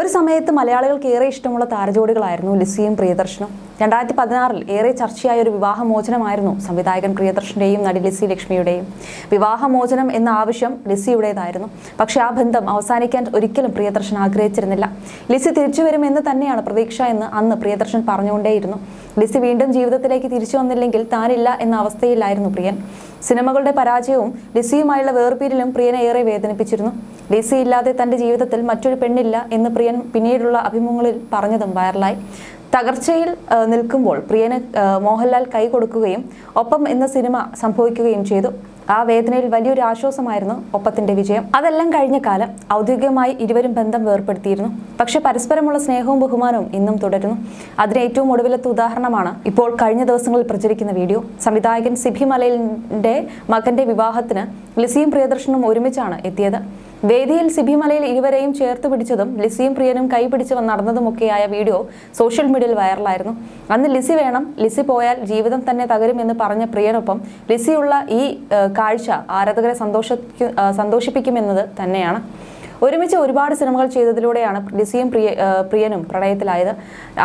ഒരു സമയത്ത് മലയാളികൾക്ക് ഏറെ ഇഷ്ടമുള്ള താരജോഡികളായിരുന്നു ലിസിയും പ്രിയദർശനും. രണ്ടായിരത്തി പതിനാറിൽ ഏറെ ചർച്ചയായ ഒരു വിവാഹമോചനമായിരുന്നു സംവിധായകൻ പ്രിയദർശന്റെയും നടി ലിസി ലക്ഷ്മിയുടെയും. വിവാഹമോചനം എന്ന ആവശ്യം ലിസിയുടേതായിരുന്നു. പക്ഷെ ആ ബന്ധം അവസാനിക്കാൻ ഒരിക്കലും പ്രിയദർശൻ ആഗ്രഹിച്ചിരുന്നില്ല. ലിസി തിരിച്ചു വരുമെന്ന് തന്നെയാണ് പ്രതീക്ഷ എന്ന് അന്ന് പ്രിയദർശൻ പറഞ്ഞുകൊണ്ടേയിരുന്നു. ലിസി വീണ്ടും ജീവിതത്തിലേക്ക് തിരിച്ചു വന്നില്ലെങ്കിൽ താനില്ല എന്ന അവസ്ഥയിലായിരുന്നു പ്രിയൻ. സിനിമകളുടെ പരാജയവും ലിസിയുമായുള്ള വേർപിരിലും പ്രിയനെ ഏറെ വേദനിപ്പിച്ചിരുന്നു. ലിസി ഇല്ലാതെ തന്റെ ജീവിതത്തിൽ മറ്റൊരു പെണ്ണില്ല എന്ന് പ്രിയൻ പിന്നീടുള്ള അഭിമുഖങ്ങളിൽ പറഞ്ഞതും വൈറലായി. തകർച്ചയിൽ നിൽക്കുമ്പോൾ പ്രിയന് മോഹൻലാൽ കൈ കൊടുക്കുകയും ഒപ്പം എന്ന സിനിമ സംഭവിക്കുകയും ചെയ്തു. ആ വേദനയിൽ വലിയൊരു ആശ്വാസമായിരുന്നു ഒപ്പത്തിന്റെ വിജയം. അതെല്ലാം കഴിഞ്ഞ കാലം ഔദ്യോഗികമായി ഇരുവരും ബന്ധം വേർപ്പെടുത്തിയിരുന്നു. പക്ഷെ പരസ്പരമുള്ള സ്നേഹവും ബഹുമാനവും ഇന്നും തുടരുന്നു. അതിന് ഏറ്റവും ഒടുവിലത്തെ ഉദാഹരണമാണ് ഇപ്പോൾ കഴിഞ്ഞ ദിവസങ്ങളിൽ പ്രചരിക്കുന്ന വീഡിയോ. സംവിധായകൻ സിബി മലയിലിന്റെ മകന്റെ വിവാഹത്തിന് ലിസിയും പ്രിയദർശനും ഒരുമിച്ചാണ് എത്തിയത്. വേദിയിൽ സിബിമലയിൽ ഇരുവരെയും ചേർത്ത് പിടിച്ചതും ലിസിയും പ്രിയനും കൈപിടിച്ച് നടന്നതുമൊക്കെയായ വീഡിയോ സോഷ്യൽ മീഡിയയിൽ വൈറലായിരുന്നു. അന്ന് ലിസി വേണം ലിസി പോയാൽ ജീവിതം തന്നെ തകരും എന്ന് പറഞ്ഞ പ്രിയനൊപ്പം ലിസിയുള്ള ഈ കാഴ്ച ആരാധകരെ സന്തോഷ സന്തോഷിപ്പിക്കുമെന്നത് തന്നെയാണ്. ഒരുമിച്ച് ഒരുപാട് സിനിമകൾ ചെയ്തതിലൂടെയാണ് ലിസിയും പ്രിയ പ്രിയനും പ്രണയത്തിലായത്.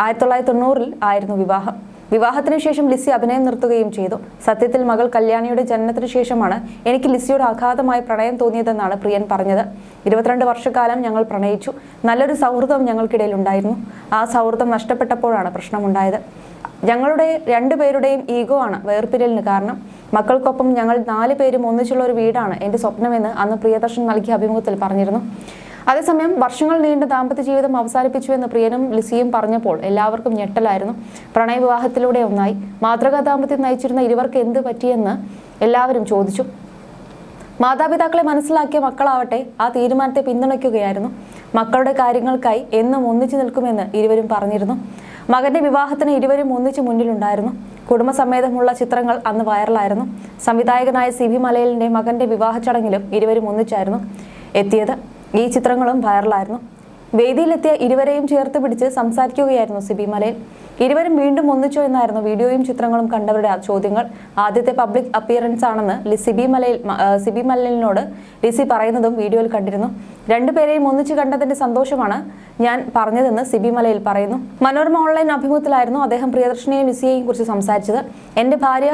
ആയിരത്തി തൊള്ളായിരത്തി തൊണ്ണൂറിൽ ആയിരുന്നു വിവാഹം. വിവാഹത്തിന് ശേഷം ലിസി അഭിനയം നിർത്തുകയും ചെയ്തു. സത്യത്തിൽ മകൾ കല്യാണിയുടെ ജനനത്തിന് ശേഷമാണ് എനിക്ക് ലിസിയോട് അഗാധമായി പ്രണയം തോന്നിയതെന്നാണ് പ്രിയൻ പറഞ്ഞത്. ഇരുപത്തിരണ്ട് വർഷക്കാലം ഞങ്ങൾ പ്രണയിച്ചു. നല്ലൊരു സൗഹൃദം ഞങ്ങൾക്കിടയിൽ ഉണ്ടായിരുന്നു. ആ സൗഹൃദം നഷ്ടപ്പെട്ടപ്പോഴാണ് പ്രശ്നമുണ്ടായത്. ഞങ്ങളുടെ രണ്ടുപേരുടെയും ഈഗോ ആണ് വേർപിരലിന് കാരണം. മക്കൾക്കൊപ്പം ഞങ്ങൾ നാല് പേരും ഒന്നിച്ചുള്ള ഒരു വീടാണ് എന്റെ സ്വപ്നമെന്ന് അന്ന് പ്രിയദർശൻ നൽകിയ അഭിമുഖത്തിൽ പറഞ്ഞിരുന്നു. അതേസമയം വർഷങ്ങൾ നീണ്ട ദാമ്പത്യ ജീവിതം അവസാനിപ്പിച്ചു എന്ന് പ്രിയനും ലിസിയും പറഞ്ഞപ്പോൾ എല്ലാവർക്കും ഞെട്ടലായിരുന്നു. പ്രണയവിവാഹത്തിലൂടെ ഒന്നായി. മാതൃകാ ദാമ്പത്യം നയിച്ചിരുന്ന ഇരുവർക്ക് എന്ത് പറ്റിയെന്ന് എല്ലാവരും ചോദിച്ചു. മാതാപിതാക്കളെ മനസ്സിലാക്കിയ മക്കളാവട്ടെ ആ തീരുമാനത്തെ പിന്തുണയ്ക്കുകയായിരുന്നു. മക്കളുടെ കാര്യങ്ങൾക്കായി എന്നും ഒന്നിച്ചു നിൽക്കുമെന്ന് ഇരുവരും പറഞ്ഞിരുന്നു. മകന്റെ വിവാഹത്തിന് ഇരുവരും ഒന്നിച്ചു മുന്നിലുണ്ടായിരുന്നു. കുടുംബസമേതമുള്ള ചിത്രങ്ങൾ അന്ന് വൈറലായിരുന്നു. സംവിധായകനായ സി വി മലയലിന്റെ മകന്റെ വിവാഹ ചടങ്ങിലും ഇരുവരും ഒന്നിച്ചായിരുന്നു എത്തിയത്. ഈ ചിത്രങ്ങളും വൈറലായിരുന്നു വേദിയിലെത്തിയ ഇരുവരെയും ചേർത്ത് പിടിച്ച് സംസാരിക്കുകയായിരുന്നു സിബി മലയിൽ. ഇരുവരും വീണ്ടും ഒന്നിച്ചോ എന്നായിരുന്നു വീഡിയോയും ചിത്രങ്ങളും കണ്ടവരുടെ ചോദ്യങ്ങൾ. ആദ്യത്തെ പബ്ലിക് അപ്പിയറൻസ് ആണെന്ന് ലിസിബി മലയിൽ സിബി മലയിലിനോട് ലിസി പറയുന്നതും വീഡിയോയിൽ കണ്ടിരുന്നു. രണ്ടുപേരെയും ഒന്നിച്ചു കണ്ടതിന്റെ സന്തോഷമാണ് ഞാൻ പറഞ്ഞതെന്ന് സിബി മലയിൽ പറയുന്നു. മനോരമ ഓൺലൈൻ അഭിമുഖത്തിലായിരുന്നു അദ്ദേഹം പ്രിയദർശനെയും ലിസിയെയും കുറിച്ച് സംസാരിച്ചത്. എന്റെ ഭാര്യ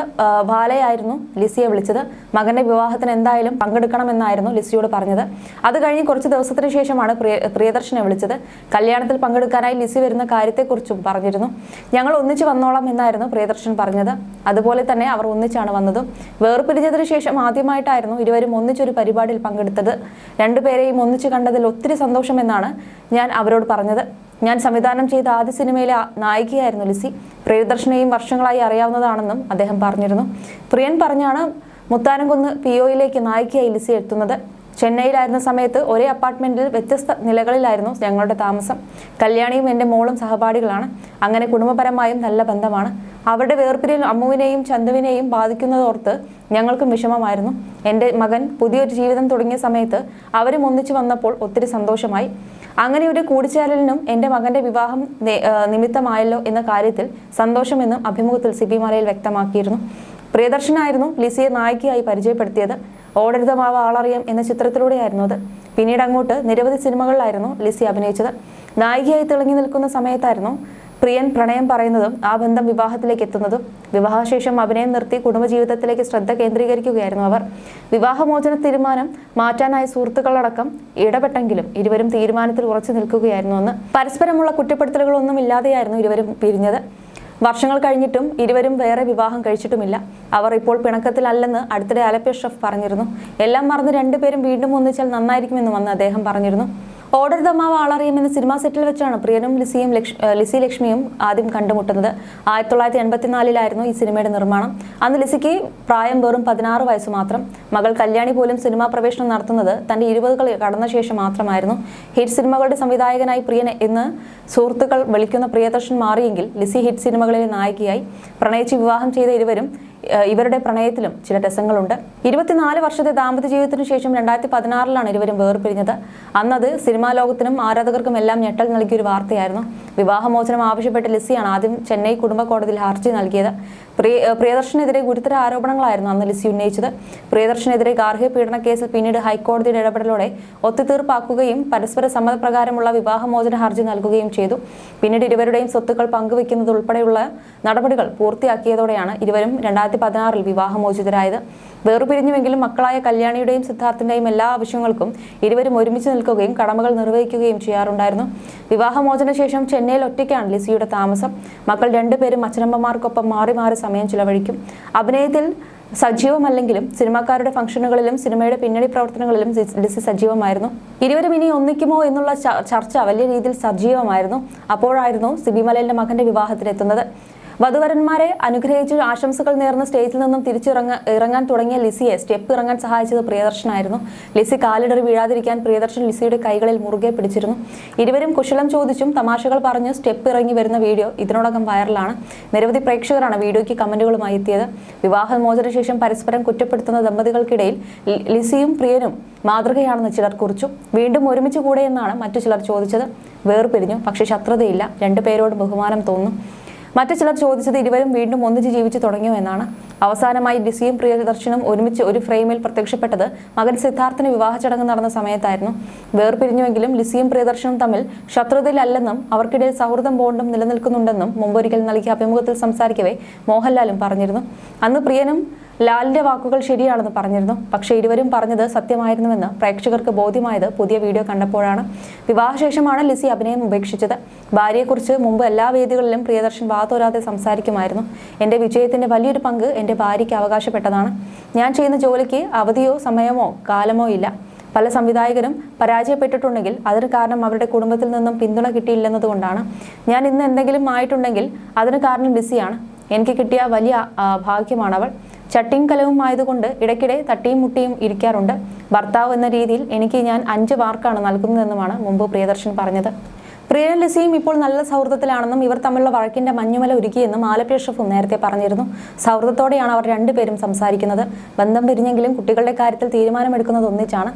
ബാലയായിരുന്നു ലിസിയെ വിളിച്ചത്. മകന്റെ വിവാഹത്തിന് എന്തായാലും പങ്കെടുക്കണമെന്നായിരുന്നു ലിസിയോട് പറഞ്ഞത്. അത് കഴിഞ്ഞ് കുറച്ച് ദിവസത്തിന് ശേഷമാണ് പ്രിയ പ്രിയദർശനെ വിളിച്ചത്. കല്യാണത്തിൽ പങ്കെടുക്കാനായി ലിസി വരുന്ന കാര്യത്തെക്കുറിച്ചും പറഞ്ഞിരുന്നു. ഞങ്ങൾ ഒന്നിച്ച് വന്നോളാം എന്നായിരുന്നു പ്രിയദർശൻ പറഞ്ഞത്. അതുപോലെ തന്നെ അവർ ഒന്നിച്ചാണ് വന്നതും. വേർപിരിഞ്ഞതിനു ശേഷം ആദ്യമായിട്ടായിരുന്നു ഇരുവരും ഒന്നിച്ചൊരു പരിപാടിയിൽ പങ്കെടുത്തത്. രണ്ടുപേരെയും ഒന്നിച്ച് കണ്ടതിൽ ഒത്തിരി സന്തോഷമെന്നാണ് ഞാൻ അവരോട് പറഞ്ഞത്. ഞാൻ സംവിധാനം ചെയ്ത ആദ്യ സിനിമയിലെ നായികയായിരുന്നു ലിസി. പ്രിയദർശനെയും വർഷങ്ങളായി അറിയാവുന്നതാണെന്നും അദ്ദേഹം പറഞ്ഞിരുന്നു. പ്രിയൻ പറഞ്ഞാണ് മുത്താനംകുന്ന് പി ഒയിലേക്ക് നായികയായി ലിസി എത്തുന്നത്. ചെന്നൈയിലായിരുന്ന സമയത്ത് ഒരേ അപ്പാർട്ട്മെന്റിൽ വ്യത്യസ്ത നിലകളിലായിരുന്നു ഞങ്ങളുടെ താമസം. കല്യാണിയും എന്റെ മോളും സഹപാഠികളാണ്. അങ്ങനെ കുടുംബപരമായും നല്ല ബന്ധമാണ്. അവരുടെ വേർപിരിയൽ അമ്മുവിനെയും ചന്തുവിനെയും ബാധിക്കുന്നതോർത്ത് ഞങ്ങൾക്കും വിഷമമായിരുന്നു. എന്റെ മകൻ പുതിയൊരു ജീവിതം തുടങ്ങിയ സമയത്ത് അവരും ഒന്നിച്ചു വന്നപ്പോൾ ഒത്തിരി സന്തോഷമായി. അങ്ങനെ ഒരു കൂടിച്ചേരലിനും എന്റെ മകന്റെ വിവാഹം നിമിത്തമായല്ലോ എന്ന കാര്യത്തിൽ സന്തോഷമെന്നും അഭിമുഖത്തിൽ സിബി മലയിൽ വ്യക്തമാക്കിയിരുന്നു. പ്രിയദർശനായിരുന്നു ലിസിയെ നായികയായി പരിചയപ്പെടുത്തിയത്. ഓടരുത് മാവ് ആളറിയാം എന്ന ചിത്രത്തിലൂടെയായിരുന്നു അത്. പിന്നീട് അങ്ങോട്ട് നിരവധി സിനിമകളിലായിരുന്നു ലിസി അഭിനയിച്ചത്. നായികയായി തിളങ്ങി നിൽക്കുന്ന സമയത്തായിരുന്നു പ്രിയൻ പ്രണയം പറയുന്നതും ആ ബന്ധം വിവാഹത്തിലേക്ക് എത്തുന്നതും. വിവാഹശേഷം അഭിനയം നിർത്തി കുടുംബജീവിതത്തിലേക്ക് ശ്രദ്ധ കേന്ദ്രീകരിക്കുകയായിരുന്നു അവർ. വിവാഹമോചന തീരുമാനം മാറ്റാനായി സുഹൃത്തുക്കളടക്കം ഇടപെട്ടെങ്കിലും ഇരുവരും തീരുമാനത്തിൽ ഉറച്ചു നിൽക്കുകയായിരുന്നു എന്ന് പരസ്പരമുള്ള കുറ്റപ്പെടുത്തലുകളൊന്നും ഇല്ലാതെയായിരുന്നു ഇരുവരും പിരിഞ്ഞത്. വർഷങ്ങൾ കഴിഞ്ഞിട്ടും ഇരുവരും വേറെ വിവാഹം കഴിച്ചിട്ടുമില്ല. അവർ ഇപ്പോൾ പിണക്കത്തിലല്ലെന്ന് അടുത്തിടെ അലപ്പ ഷെഫ് പറഞ്ഞിരുന്നു. എല്ലാം മറന്ന് രണ്ടുപേരും വീണ്ടും ഒന്നിച്ചാൽ നന്നായിരിക്കുമെന്നും അന്ന് അദ്ദേഹം പറഞ്ഞിരുന്നു. ഓർഡർ ദമാവ് ആളറിയുമെന്ന സിനിമാ സെറ്റിൽ വെച്ചാണ് പ്രിയനും ലിസിയും ലിസി ലക്ഷ്മിയും ആദ്യം കണ്ടുമുട്ടുന്നത്. ആയിരത്തി തൊള്ളായിരത്തി എൺപത്തിനാലിലായിരുന്നു ഈ സിനിമയുടെ നിർമ്മാണം. അന്ന് ലിസിക്ക് പ്രായം വെറും പതിനാറ് വയസ്സ് മാത്രം. മകൾ കല്യാണി പോലും സിനിമാ പ്രവേശനം നടത്തുന്നത് തന്റെ ഇരുപതുകൾ കടന്ന ശേഷം മാത്രമായിരുന്നു. ഹിറ്റ് സിനിമകളുടെ സംവിധായകനായി പ്രിയൻ എന്ന് സുഹൃത്തുക്കൾ വിളിക്കുന്ന പ്രിയദർശൻ മാറിയെങ്കിൽ ലിസി ഹിറ്റ് സിനിമകളിലെ നായികയായി പ്രണയിച്ച് വിവാഹം ചെയ്ത ഇരുവരും ഇവരുടെ പ്രണയത്തിലും ചില രസങ്ങളുണ്ട്. ഇരുപത്തിനാല് വർഷത്തെ ദാമ്പത്യ ജീവിതത്തിനു ശേഷം രണ്ടായിരത്തി പതിനാറിലാണ് ഇരുവരും വേർപിരിഞ്ഞത്. അന്നത് സിനിമാ ലോകത്തിനും ആരാധകർക്കും എല്ലാം ഞെട്ടൽ നൽകിയൊരു വാർത്തയായിരുന്നു. വിവാഹമോചനം ആവശ്യപ്പെട്ട് ലിസിയാണ് ആദ്യം ചെന്നൈ കുടുംബ കോടതിയിൽ ഹർജി നൽകിയത്. പ്രിയ പ്രിയദർശനെതിരെ ഗുരുതര ആരോപണങ്ങളായിരുന്നു അന്ന് ലിസി ഉന്നയിച്ചത്. പ്രിയദർശനെതിരെ ഗാർഹിക പീഡന കേസിൽ പിന്നീട് ഹൈക്കോടതിയുടെ ഇടപെടലോടെ ഒത്തുതീർപ്പാക്കുകയും പരസ്പര സമ്മതപ്രകാരമുള്ള വിവാഹമോചന ഹർജി നൽകുകയും ചെയ്തു. പിന്നീട് ഇരുവരുടെയും സ്വത്തുക്കൾ പങ്കുവയ്ക്കുന്നത് ഉൾപ്പെടെയുള്ള നടപടികൾ പൂർത്തിയാക്കിയതോടെയാണ് ഇരുവരും രണ്ടായിരത്തി പതിനാറിൽ വിവാഹമോചിതരായത്. വേർപിരിഞ്ഞുവെങ്കിലും മക്കളായ കല്യാണിയുടെയും സിദ്ധാർത്ഥിന്റെയും എല്ലാ ആവശ്യങ്ങൾക്കും ഇരുവരും ഒരുമിച്ച് നിൽക്കുകയും കടമകൾ നിർവഹിക്കുകയും ചെയ്യാറുണ്ടായിരുന്നു. വിവാഹമോചന ശേഷം ചെന്നൈയിൽ ഒറ്റയ്ക്കാണ് ലിസിയുടെ താമസം. മക്കൾ രണ്ടുപേരും അച്ഛനമ്മമാർക്കൊപ്പം മാറി മാറി സമയം ചിലവഴിക്കും. അഭിനയത്തിൽ സജീവമല്ലെങ്കിലും സിനിമാക്കാരുടെ ഫംഗ്ഷനുകളിലും സിനിമയുടെ പിന്നണി പ്രവർത്തനങ്ങളിലും ഡിസി സജീവമായിരുന്നു. ഇരുവരും ഇനി ഒന്നിക്കുമോ എന്നുള്ള ചർച്ച വലിയ രീതിയിൽ സജീവമായിരുന്നു. അപ്പോഴായിരുന്നു സിബി മലയിലിന്റെ മകന്റെ വിവാഹത്തിനെത്തുന്നത്. വധുവരന്മാരെ അനുഗ്രഹിച്ച് ആശംസകൾ നേർന്ന സ്റ്റേജിൽ നിന്നും തിരിച്ചിറങ്ങ ഇറങ്ങാൻ തുടങ്ങിയ ലിസിയെ സ്റ്റെപ്പ് ഇറങ്ങാൻ സഹായിച്ചത് പ്രിയദർശനായിരുന്നു. ലിസി കാലിടറി വീഴാതിരിക്കാൻ പ്രിയദർശൻ ലിസിയുടെ കൈകളിൽ മുറുകെ പിടിച്ചിരുന്നു. ഇരുവരും കുശലം ചോദിച്ചും തമാശകൾ പറഞ്ഞു സ്റ്റെപ്പ് ഇറങ്ങി വരുന്ന വീഡിയോ ഇതിനോടകം വൈറലാണ്. നിരവധി പ്രേക്ഷകരാണ് വീഡിയോയ്ക്ക് കമന്റുകളുമായി എത്തിയത്. വിവാഹമോചന ശേഷം പരസ്പരം കുറ്റപ്പെടുത്തുന്ന ദമ്പതികൾക്കിടയിൽ ലിസിയും പ്രിയനും മാതൃകയാണെന്ന് ചിലർ കുറിച്ചു. വീണ്ടും ഒരുമിച്ച് കൂടെ എന്നാണ് മറ്റു ചിലർ ചോദിച്ചത്. വേർപിരിഞ്ഞു. പക്ഷേ ശത്രുതയില്ല. രണ്ടുപേരോട് ബഹുമാനം തോന്നുന്നു മറ്റു ചിലർ ചോദിച്ചത് ഇരുവരും വീണ്ടും ഒന്നിച്ച് ജീവിച്ചു തുടങ്ങിയോ എന്നാണ്. അവസാനമായി ഡിസിയും പ്രിയദർശനും ഒരുമിച്ച് ഒരു ഫ്രെയിമിൽ പ്രത്യക്ഷപ്പെട്ടത് മകൻ സിദ്ധാർത്ഥിന് വിവാഹ ചടങ്ങ് നടന്ന സമയത്തായിരുന്നു. വേർപിരിഞ്ഞുവെങ്കിലും ലിസിയും പ്രിയദർശനും തമ്മിൽ ശത്രുതയിലല്ലെന്നും അവർക്കിടയിൽ സൗഹൃദം ബോണ്ടും നിലനിൽക്കുന്നുണ്ടെന്നും മുമ്പൊരിക്കൽ നൽകിയ അഭിമുഖത്തിൽ സംസാരിക്കവേ മോഹൻലാലും പറഞ്ഞിരുന്നു. അന്ന് പ്രിയനും ലാലിന്റെ വാക്കുകൾ ശരിയാണെന്ന് പറഞ്ഞിരുന്നു. പക്ഷേ ഇരുവരും പറഞ്ഞത് സത്യമായിരുന്നുവെന്ന് പ്രേക്ഷകർക്ക് ബോധ്യമായത് പുതിയ വീഡിയോ കണ്ടപ്പോഴാണ്. വിവാഹശേഷമാണ് ലിസി അഭിനയം ഉപേക്ഷിച്ചത്. ഭാര്യയെക്കുറിച്ച് മുമ്പ് എല്ലാ വേദികളിലും പ്രിയദർശൻ വാതോരാതെ സംസാരിക്കുമായിരുന്നു. എന്റെ വിജയത്തിന്റെ വലിയൊരു പങ്ക് എന്റെ ഭാര്യയ്ക്ക് അവകാശപ്പെട്ടതാണ്. ഞാൻ ചെയ്യുന്ന ജോലിക്ക് അവധിയോ സമയമോ കാലമോ ഇല്ല. പല സംവിധായകരും പരാജയപ്പെട്ടിട്ടുണ്ടെങ്കിൽ അതിന് കാരണം അവരുടെ കുടുംബത്തിൽ നിന്നും പിന്തുണ കിട്ടിയില്ലെന്നതുകൊണ്ടാണ്. ഞാൻ ഇന്ന് എന്തെങ്കിലും ആയിട്ടുണ്ടെങ്കിൽ അതിന് കാരണം ലിസിയാണ്. എനിക്ക് കിട്ടിയ വലിയ ഭാഗ്യമാണ് അവൾ ചട്ടിയും കലവും ആയതുകൊണ്ട് ഇടയ്ക്കിടെ തട്ടിയും മുട്ടിയും ഇരിക്കാറുണ്ട്. ഭർത്താവ് എന്ന രീതിയിൽ എനിക്ക് ഞാൻ അഞ്ച് മാർക്കാണ് നൽകുന്നതെന്നുമാണ് മുമ്പ് പ്രിയദർശൻ പറഞ്ഞത്. പ്രിയനും ലിസിയും ഇപ്പോൾ നല്ല സൗഹൃദത്തിലാണെന്നും ഇവർ തമ്മിലുള്ള വഴക്കിന്റെ മഞ്ഞുമല ഒരുക്കിയെന്നും ആലപ്പി ഷെഫും നേരത്തെ പറഞ്ഞിരുന്നു. സൗഹൃദത്തോടെയാണ് അവർ രണ്ടുപേരും സംസാരിക്കുന്നത്. ബന്ധം പിരിഞ്ഞെങ്കിലും കുട്ടികളുടെ കാര്യത്തിൽ തീരുമാനമെടുക്കുന്നത് ഒന്നിച്ചാണ്.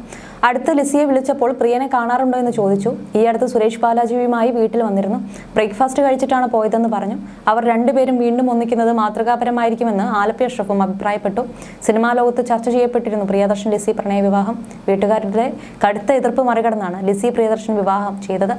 അടുത്ത് ലിസിയെ വിളിച്ചപ്പോൾ പ്രിയനെ കാണാറുണ്ടോ എന്ന് ചോദിച്ചു. ഈ അടുത്ത് സുരേഷ് ബാലാജിയുമായി വീട്ടിൽ വന്നിരുന്നു. ബ്രേക്ക്ഫാസ്റ്റ് കഴിച്ചിട്ടാണ് പോയതെന്ന് പറഞ്ഞു. അവർ രണ്ടുപേരും വീണ്ടും ഒന്നിക്കുന്നത് മാതൃകാപരമായിരിക്കുമെന്ന് ആലപ്പി അഷ്റഫും അഭിപ്രായപ്പെട്ടു. സിനിമാ ലോകത്ത് ചർച്ച ചെയ്യപ്പെട്ടിരുന്നു പ്രിയദർശൻ ലിസി പ്രണയ വിവാഹം വീട്ടുകാരുടെ കടുത്ത എതിർപ്പ് മറികടന്നാണ് ലിസി പ്രിയദർശൻ വിവാഹം ചെയ്തത്.